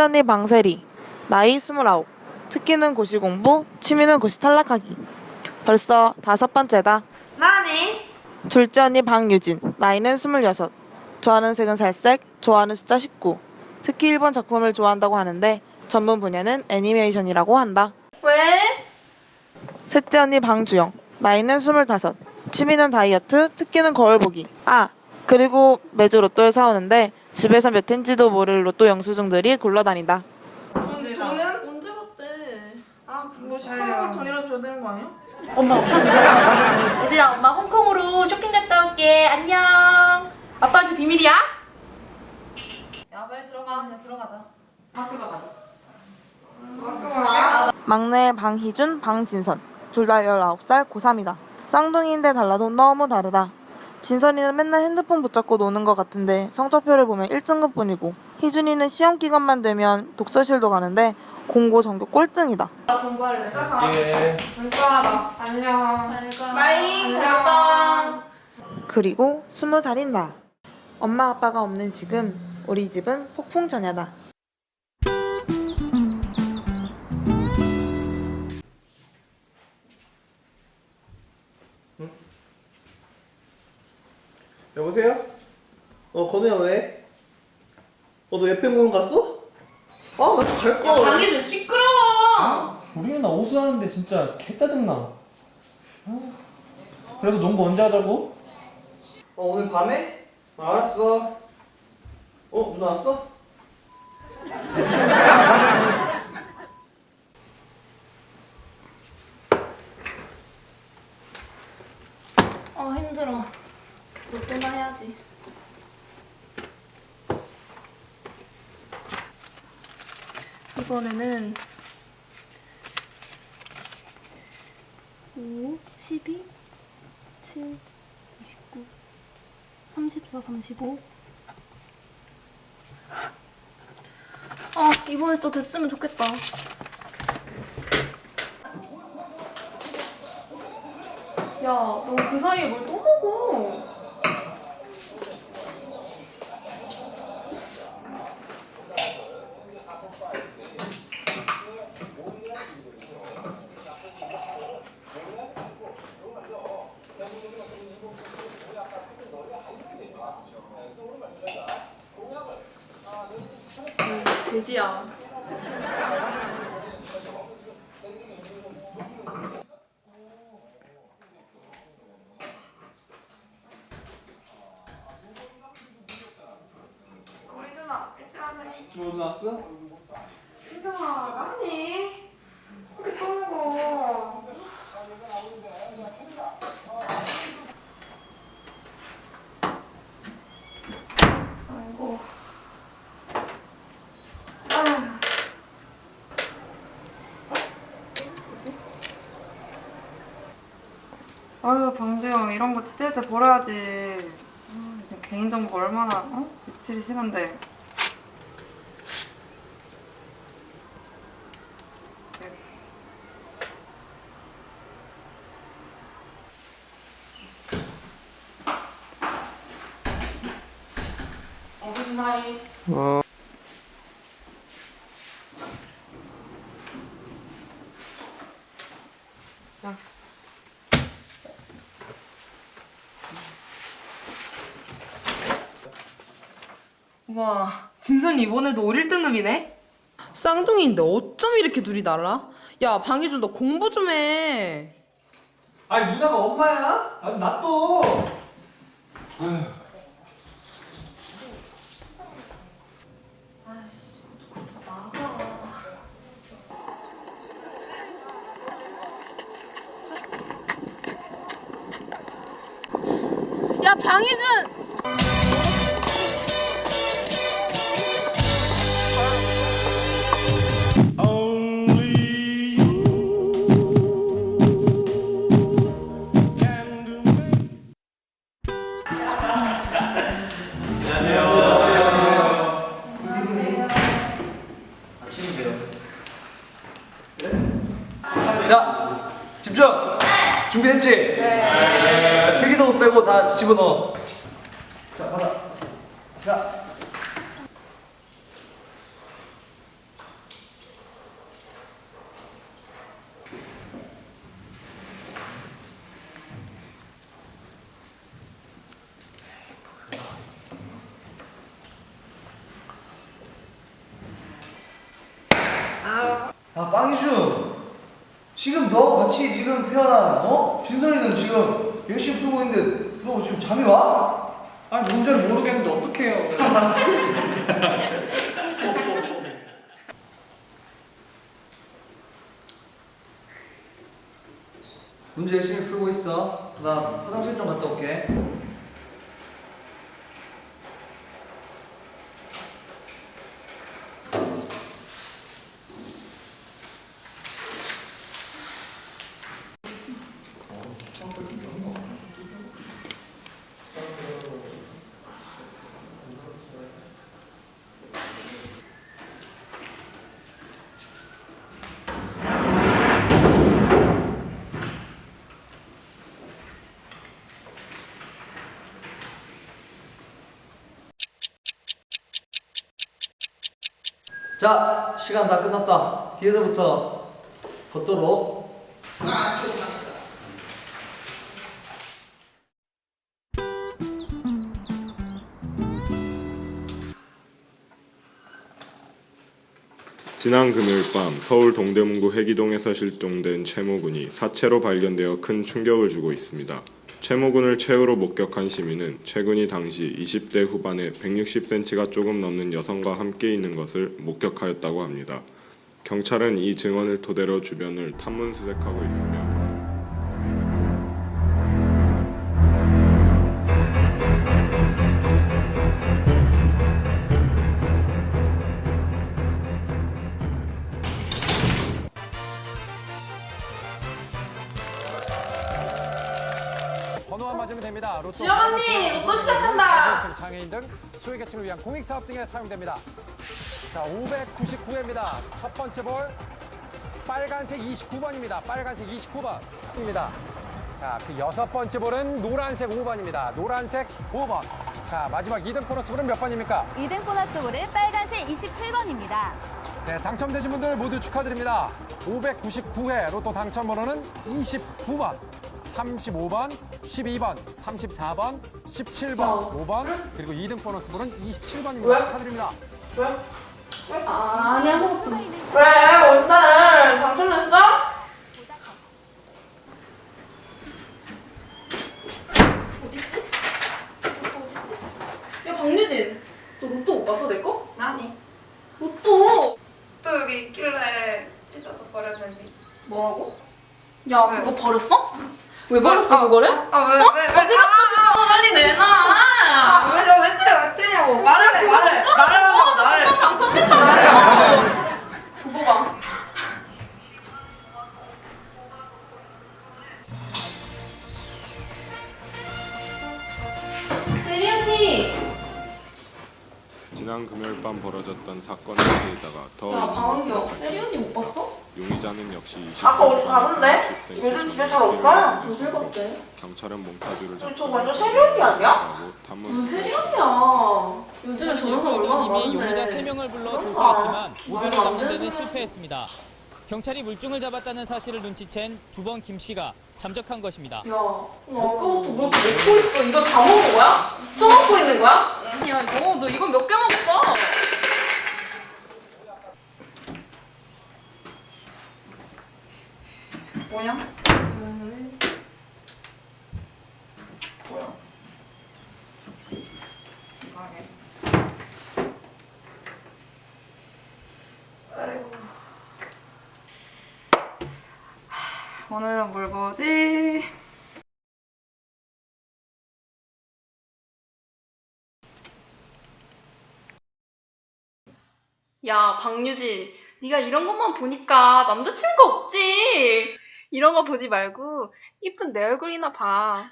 언니 방세리 나이 스물아홉 특기는 고시 공부 취미는 고시 탈락하기. 벌써 다섯 번째다. 나네. 둘째 언니 방유진 나이는 스물여섯. 좋아하는 색은 살색 좋아하는 숫자 19 특히 일본 작품을 좋아한다고 하는데 전문 분야는 애니메이션이라고 한다. 왜? 셋째 언니 방주영 나이는 스물다섯. 취미는 다이어트 특기는 거울 보기. 아 그리고 매주 로또를 사오는데 집에서 몇 회인지도 모를 로또 영수증들이 굴러다닌다 돈은? 언제? 아, 뭐 시커먼 돈이라도 줘야 되는 거 아니야? 엄마 얘들아 엄마 홍콩으로 쇼핑 갔다 올게 안녕 아빠한테 비밀이야? 야 빨리 들어가. 그냥 들어가자. 학교 가자 막내 방희준, 방진선 둘 다 19살 고3이다. 쌍둥이인데 달라도 너무 다르다. 진선이는 맨날 핸드폰 붙잡고 노는 것 같은데 성적표를 보면 1등급 뿐이고 희준이는 시험 기간만 되면 독서실도 가는데 공고 전교 꼴등이다. 나 공부할래. 예. 불쌍하다. 안녕. 잘 가. 마이, 잘 갔다. 그리고 20살인 나. 엄마 아빠가 없는 지금 우리 집은 폭풍 전야다. 여보세요? 어 건우야 왜? 어너 예편공원 갔어? 아나 갈걸 방이 좀 시끄러워. 우리는 나 오수하는데 진짜 개 짜증나 아, 그래서 농구 언제 하자고? 어 오늘 밤에? 아, 알았어 어 누나 왔어? 아 힘들어. 로또나 해야지. 이번에는 5, 12, 17, 29, 34, 35. 아 이번에 진짜 됐으면 좋겠다. 야, 너 그 사이에 뭘 또 먹어? 음, 돼지야. 우리 누나, 일찍 왔네. 뭐 누나 왔어? 민경아, 아니. 이렇게 또 먹어. 아이고. 아유 방주영 이런 거 지칠 때 버려야지 아, 개인정보 얼마나 어? 유출이 심한데 와, 진선이 이번에도 5일등급이네? 쌍둥이인데 어쩜 이렇게 둘이 달라? 야 방희준 너 공부 좀 해. 아니 누나가 엄마야? 아니 나또 야, 방희준! 집중! 준비했지? 네. 자, 필기도 빼고 다 집어넣어. 자, 받아. 자. 아, 빵이죠 지금 너 같이 지금 태어난 어? 진선이는 지금 열심히 풀고 있는데 너 지금 잠이 와? 아니 문제를 모르겠는데 어떡해요 문제 열심히 풀고 있어 나 화장실 좀 갔다 올게 자 시간 다 끝났다 뒤에서부터 걷도록 지난 금요일 밤 서울 동대문구 회기동에서 실종된 최모 군이 사체로 발견되어 큰 충격을 주고 있습니다. 최모군을 최후로 목격한 시민은 최군이 당시 20대 후반에 160cm가 조금 넘는 여성과 함께 있는 것을 목격하였다고 합니다. 경찰은 이 증언을 토대로 주변을 탐문 수색하고 있으며 언니, 로또 시작한다. 장애인 등 소외계층을 위한 공익 사업 등에 사용됩니다. 자, 599회입니다. 첫 번째 볼 빨간색 29번입니다. 빨간색 29번입니다. 자, 그 여섯 번째 볼은 노란색 5번입니다. 노란색 5번. 자, 마지막 2등 보너스 볼은 몇 번입니까? 2등 보너스 볼은 빨간색 27번입니다. 네, 당첨되신 분들 모두 축하드립니다. 599회 로또 당첨 번호는 29번, 35번, 12번, 34번, 17번, 5번, 그리고 2등 보너스 볼은 27번입니다. 축하드립니다. 아니 아무것도 왜? 오늘 당첨됐어? 어딨지? 어딨지? 야 박유진 너 로또 못 봤어 내 거? 아니. 로또 또 여기 있길래 찢어서 버렸는데. 뭐라고? 야 왜? 그거 버렸어? 왜 버렸어 그거를? 아, 왜, 왜, 왜? 그거 빨리 내놔 아, 왜, 저 멘트를 왜 뜨냐고. 말을 해, 말을. 말을 하라고, 말을. 너 당첨됐다고 두고 봐 지난 금요일 밤 벌어졌던 사건의 피해자가 더 야 방은경 이유를 대리 언니 못 봤어? 용의자는 역시 20대 아까 어디? 60cm 요즘 집에 잘 없어요. 어딜 갔대? 경찰은 몽타주를 저 작성하고 완전 세리 언니 아니야? 무슨 세리언니야 요즘에 저런 사람 얼마나 많은데 용의자 3명을 불러 그런 조사했지만 거 모두를 말도 안 잡는 데는 소리 실패했습니다. 경찰이 물증을 잡았다는 사실을 눈치챈 두 번 김 씨가 잠적한 것입니다. 야, 너 아까부터 뭘 먹고 있어? 이거 다 먹은 거야? 또 먹고 있는 거야? 야, 이거 너 이건 몇개 먹었어? 뭐냐? 뭐야? 이상하게. 하, 오늘은 뭘 보지? 야, 박유진, 네가 이런 것만 보니까 남자친구 없지? 이런 거 보지 말고 이쁜 내 얼굴이나 봐.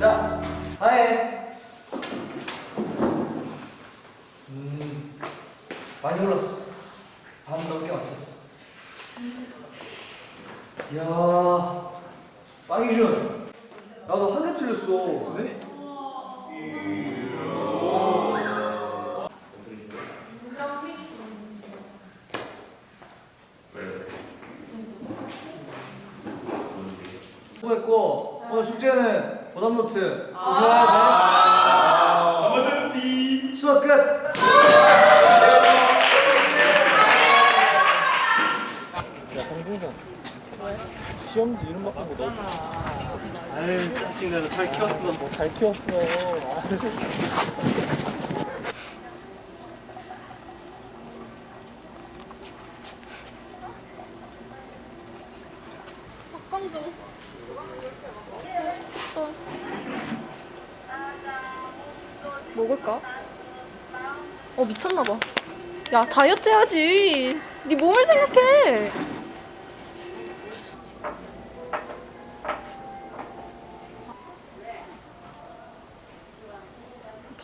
자 하해 음 많이 올랐어 반 넘게 맞췄어 이야 빵이준 야너 한개 틀렸어 네? 수고했고 오늘 숙제는 오답노트 공부해야 돼 수학 시험지 이런 거 갖고 너. 아유 자식아 잘 키웠어. 뭐잘 키웠어. 닭강정. 맛있겠다. 먹을까? 어 미쳤나봐. 야 다이어트 해야지. 네 몸을 생각해.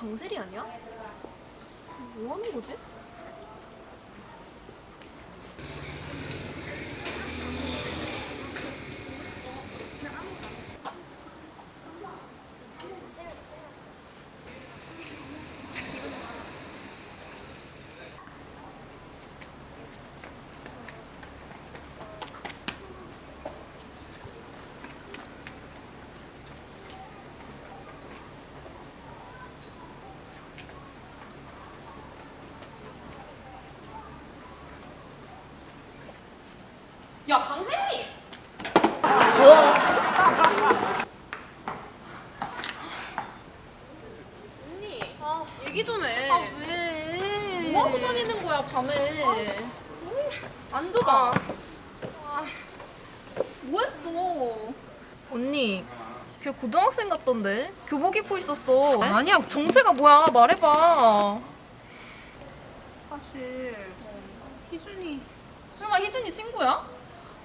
방셀이 아니야? 야 방셀이! 언니, 아, 얘기 좀 해. 아, 왜? 뭐 하고 다니는 거야, 밤에? 앉아봐. 뭐 했어? 언니, 걔 고등학생 같던데? 교복 입고 있었어. 아니야, 정체가 뭐야? 말해봐. 사실 희준이 설마 희준이 친구야?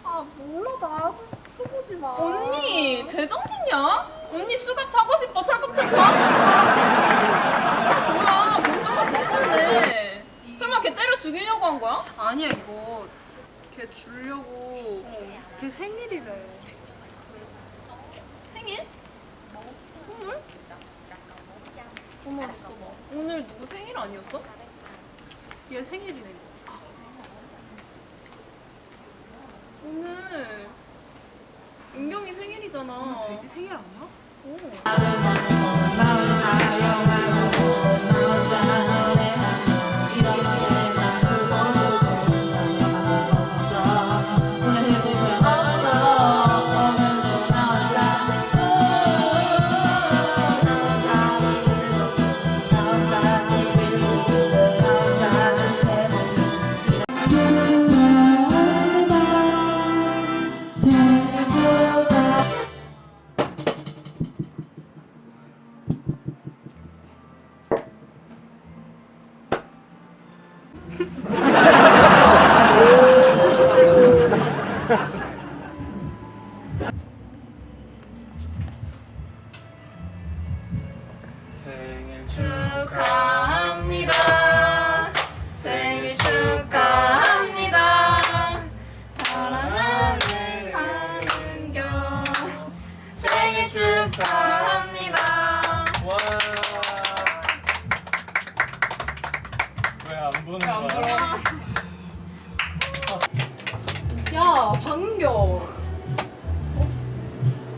아 몰라 나 해보지 마. 언니, 제정신이야? 언니 수갑 차고 싶어, 철컥철컥? 이게 뭐야, 뭔가 했는데. 설마 걔 때려 죽이려고 한 거야? 아니야 이거 걔 주려고 걔 생일이래. 생일? 선물? 어머, 오늘 누구 생일 아니었어? 얘 생일이래. 오늘 은경이 생일이잖아. 돼지 생일 아니야? 생 부는 거야? 야 방은경. 어?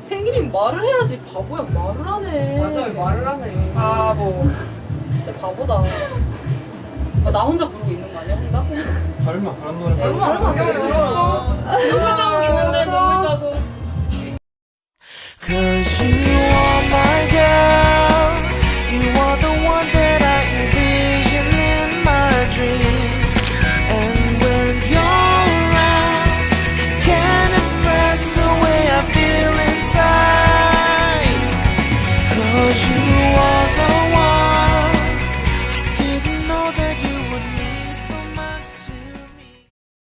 생일이면 말을 해야지 바보야 말을 하네. 맞아요, 말을 하네. 바보. 진짜 바보다. 아, 나 혼자 부르고 있는 거 아니야 혼자? 설마 그런 노래 설마. 표정 있는